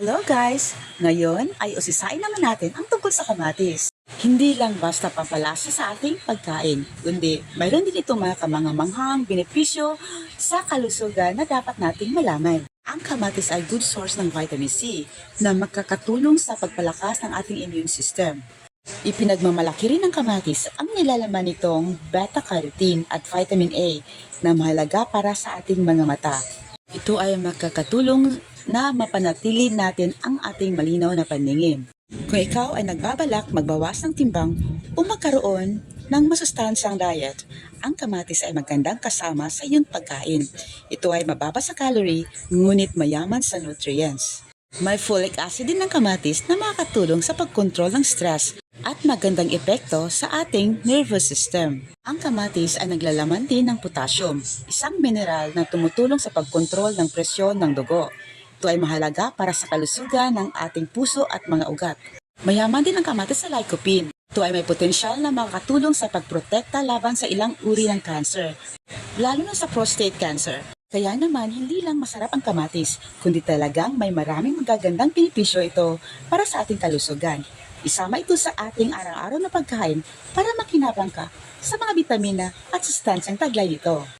Hello guys! Ngayon ay usisain naman natin ang tungkol sa kamatis. Hindi lang basta pampalasa sa ating pagkain, kundi mayroon din itong mga kamangamanghang benepisyo sa kalusugan na dapat nating malaman. Ang kamatis ay good source ng vitamin C na makakatulong sa pagpalakas ng ating immune system. Ipinagmamalaki rin ng kamatis ang nilalaman nitong beta-carotene at vitamin A na mahalaga para sa ating mga mata. Ito ay makakatulong na mapanatili natin ang ating malinaw na paningin. Kung ikaw ay nagbabalak magbawas ng timbang o magkaroon ng masustansyang diet, ang kamatis ay magandang kasama sa iyong pagkain. Ito ay mababa sa calorie, ngunit mayaman sa nutrients. May folic acid din ng kamatis na makakatulong sa pagkontrol ng stress at magandang epekto sa ating nervous system. Ang kamatis ay naglalaman din ng potassium, isang mineral na tumutulong sa pagkontrol ng presyon ng dugo. Ito ay mahalaga para sa kalusugan ng ating puso at mga ugat. Mayaman din ang kamatis sa lycopene. Ito ay may potensyal na makakatulong sa pagprotekta laban sa ilang uri ng cancer, lalo na sa prostate cancer. Kaya naman, hindi lang masarap ang kamatis, kundi talagang may maraming magagandang benepisyo ito para sa ating kalusugan. Isama ito sa ating araw-araw na pagkain para makinabang ka sa mga bitamina at sustansyang taglay nito.